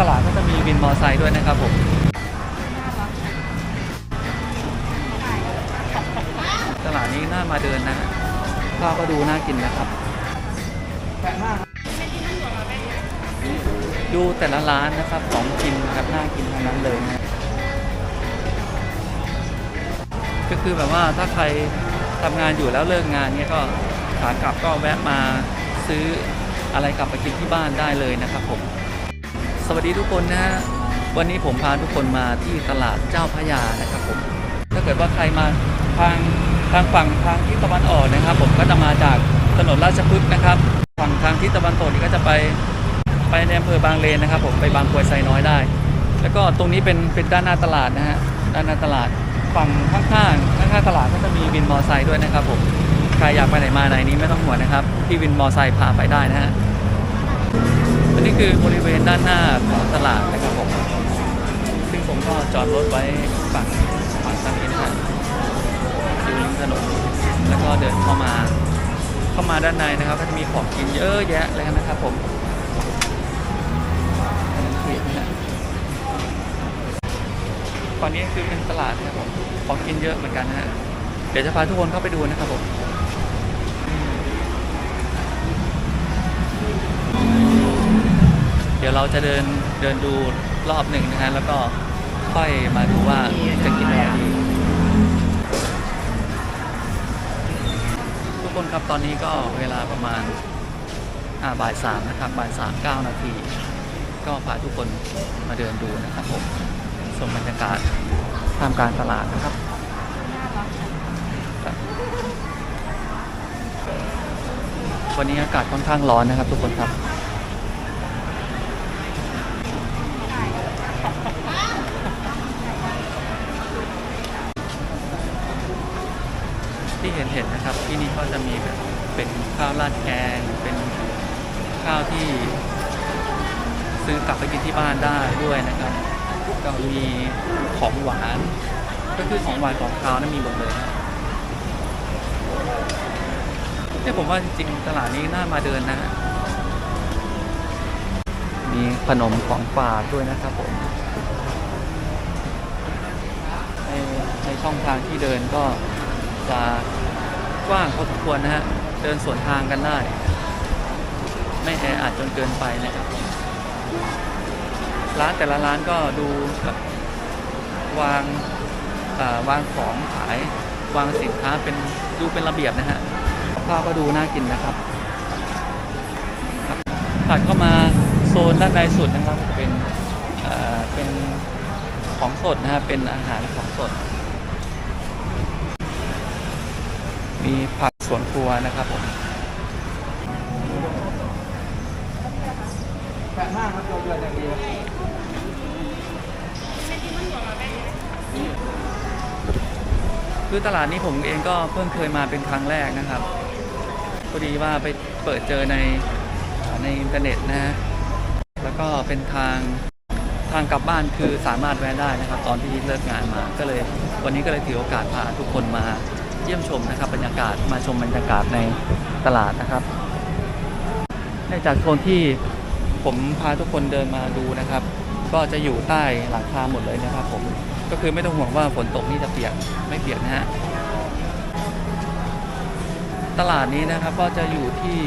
ตลาดก็จะมีวินมอเตอร์ไซค์ด้วยนะครับผมตลาดนี้น่ามาเดินนะข้าวก็ดูน่ากินนะครับดูแต่ละร้านนะครับของกินนะครับน่ากินทั้งนั้นเลยนะก็คือแบบว่าถ้าใครทำงานอยู่แล้วเลิกงานเนี่ยก็ขากลับก็แวะมาซื้ออะไรกลับไปกินที่บ้านได้เลยนะครับผม สวัสดีทุกคนนะฮะวันนี้ผมพาทุกคนมาที่ตลาดเจ้าพระยานะครับผมถ้าเกิดว่าใครมาทางทางฝั่งทางทิศตะวันออกนะครับ ผมก็จะมาจากถนนราชพฤกษ์นะครับ ฝั่งทางทิศตะวันตกนี่ก็จะไปไปในอำเภอบางเลนนะครับ ผมไปบางกรวยไซน้อยได้ แล้วก็ตรงนี้เป็นเป็นด้านหน้าตลาดนะฮะด้านหน้าตลาดฝั่งข้างๆข้างๆตลาดก็จะมีวินมอไซค์ด้วยนะครับผมใครอยากไปไหนมาไหนนี้ไม่ต้องห่วงนะครับพี่วินมอไซค์พาไปได้นะฮะ อันนี้คือบริเวณด้านหน้าของตลาดนะครับผม ซึ่งผมก็จอดรถไว้ฝั่งฝั่งทางนี้นะฮะอยู่ริมถนน แล้วก็เดินเข้ามา เข้ามาด้านในนะครับก็จะมีของกินเยอะแยะเลยนะครับผมฝั่งนี้คือเป็นตลาดนะครับผม ของกินเยอะเหมือนกันนะฮะ เดี๋ยวจะพาทุกคนเข้าไปดูนะครับผม ดี๋ยวเราจะเดินเดินดูรอบหนึ่งนะฮะแล้วก็ค่อยมาดูว่าจะกินอะไรดีทุกคนครับตอนนี้ก็เวลาประมาณบ่ายสามนะครับบ่ายสามเก้านาทีก็พาทุกคนมาเดินดูนะครับผมชมบรรยากาศท่ามกางตลาดนะครับวันนี้อากาศค่อนข้างร้อนนะครับทุกคนครับ ที่ เห็นนะครับ ที่นี่ก็จะมีแบบเป็นข้าวราดแกง เป็นข้าวที่ซื้อกลับไปกินที่บ้านได้ด้วยนะครับ ก็มีของหวาน ก็คือของหวานของคาวนั้นมีหมดเลยเนี่ยผมว่าจริงๆตลาดนี้น่ามาเดินนะฮะมีขนมของฝากด้วยนะครับผมในในช่องทางที่เดินก็จะ กว้างพอสมควรนะฮะ เดินสวนทางกันได้ ไม่แออัดจนเกินไปนะครับ ร้านแต่ละร้านก็ดูวางาวางของขาย วางสินค้าเป็นดูเป็นระเบียบนะฮะข้าวก็ดูน่ากินนะครับครับถัดเข้ามาโซนด้านในสุดนะครับจะเป็นเป็นของสดนะฮะเป็นอาหารของสด มีผักสวนครัวนะครับผมแปะมากครับเราเดือดอย่างเดียวคือตลาดนี้ผมเองก็เพิ่งเคยมาเป็นครั้งแรกนะครับพอดีว่าไปเปิดเจอในในอินเทอร์เน็ตนะฮะแล้วก็เป็นทางทางกลับบ้านคือสามารถแวะได้นะครับ ตอนที่เลิกงานมา ก็เลยวันนี้ก็เลยถือโอกาสพาทุกคนมา เยี่ยมชมนะครับบรรยากาศมาชมบรรยากาศในตลาดนะครับเนื่องจากโซนที่ผมพาทุกคนเดินมาดูนะครับ ก็จะอยู่ใต้หลังคาหมดเลยนะครับผมก็คือไม่ต้องห่วงว่าฝนตกนี่จะเปียกไม่เปียกนะฮะตลาดนี้นะครับก็จะอยู่ที่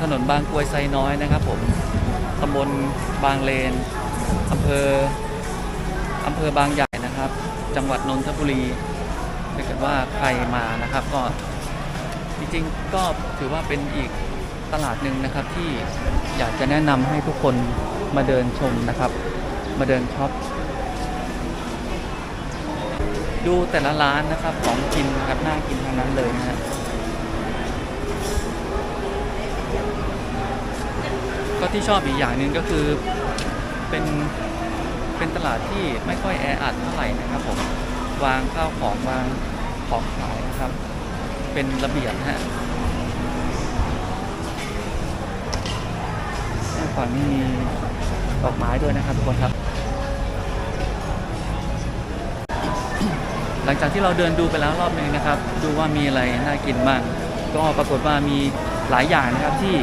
ถนนบางกรวยไซน้อยนะครับผมตำบลบางเลนอำเภออำเภอบางใหญ่นะครับ จังหวัดนนทบุรี ถ้าเกิดว่าใครมานะครับก็จริงๆก็ถือว่าเป็นอีกตลาดหนึ่งนะครับที่อยากจะแนะนำให้ทุกคนมาเดินชมนะครับ มาเดินช็อปดูแต่ละร้านนะครับของกินนะครับน่ากินทั้งนั้นเลยนะฮะก็ที่ชอบอีกอย่างหนึ่งก็คือเป็นเป็นตลาดที่ไม่ค่อยแออัดเท่าไหร่นะครับผมวางข้าวของวาง ของขายนะครับ เป็นระเบียบนะฮะฝั่งนี้มีดอกไม้ด้วยนะครับทุกคนครับ หลังจากที่เราเดินดูไปแล้วรอบหนึ่งนะครับ ดูว่ามีอะไรน่ากินบ้างก็ปรากฏว่ามีหลายอย่างนะครับที่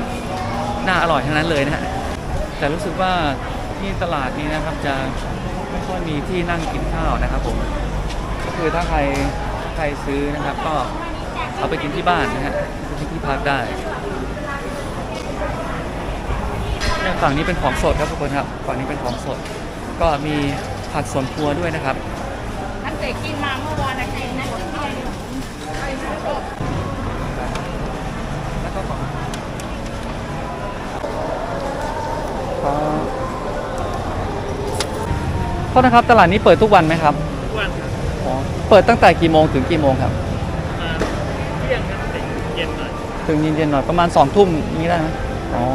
น่าอร่อยทั้งนั้นเลยนะฮะแต่รู้สึกว่าที่ตลาดนี้นะครับจะไม่ค่อยมีที่นั่งกินข้าวนะครับผมก็คือถ้าใคร ใครซื้อนะครับ ก็เอาไปกินที่บ้านนะฮะที่ที่พักได้ฝั่งนี้เป็นของสดครับทุกคนครับฝั่งนี้เป็นของสด ก็มีผักสวนครัวด้วยนะครับตั้งแต่กินมาเมื่อวานนะกินนะกินเลยแล้วก็ของโทษนะครับตลาดนี้เปิดทุกวันไหมครับ อ๋อเปิดตั้งแต่กี่โมงถึงกี่โมงครับมาเที่ยงครับถึงเย็นหน่อย ถึงเย็นๆหน่อยประมาณสองทุ่มนี้ได้ไหมอ๋อ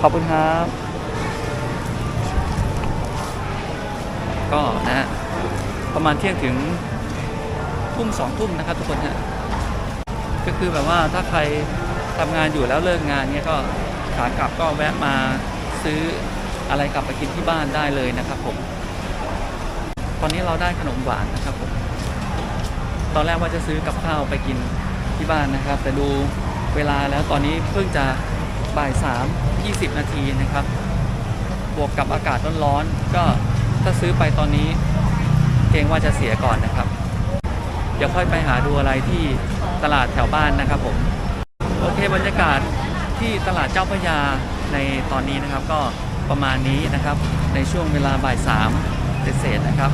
ขอบคุณครับ ก็นะฮะประมาณเที่ยงถึงทุ่มสองทุ่มนะครับทุกคนฮะก็คือแบบว่าถ้าใครทำงานอยู่แล้วเลิกงานเนี่ยก็ขากลับก็แวะมาซื้ออะไรกลับไปกินที่บ้านได้เลยนะครับผม ตอนนี้เราได้ขนมหวานนะครับผม ตอนแรกว่าจะซื้อกับข้าวไปกินที่บ้านนะครับ แต่ดูเวลาแล้วตอนนี้เพิ่งจะบ่ายสามยี่สิบนาทีนะครับ บวกกับอากาศร้อนๆก็ถ้าซื้อไปตอนนี้เกรงว่าจะเสียก่อนนะครับ เดี๋ยวค่อยไปหาดูอะไรที่ตลาดแถวบ้านนะครับผม โอเคบรรยากาศที่ตลาดเจ้าพระยาในตอนนี้นะครับ ก็ประมาณนี้นะครับ ในช่วงเวลาบ่ายสาม เศษนะครับ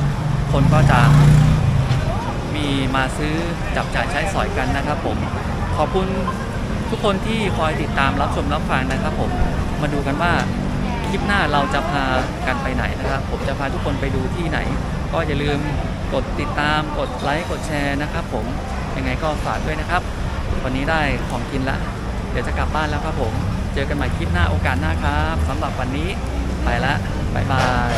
คนก็จะมีมาซื้อจับจ่ายใช้สอยกันนะครับผม ขอบคุณทุกคนที่คอยติดตามรับชมรับฟังนะครับผม มาดูกันว่าคลิปหน้าเราจะพากันไปไหนนะครับ ผมจะพาทุกคนไปดูที่ไหน ก็อย่าลืมกดติดตามกดไลค์กดแชร์นะครับ ผมยังไงก็ฝากด้วยนะครับ วันนี้ได้ของกินละ เดี๋ยวจะกลับบ้านแล้วครับผม เจอกันใหม่คลิปหน้าโอกาสหน้าครับสำหรับวันนี้ไปละบาย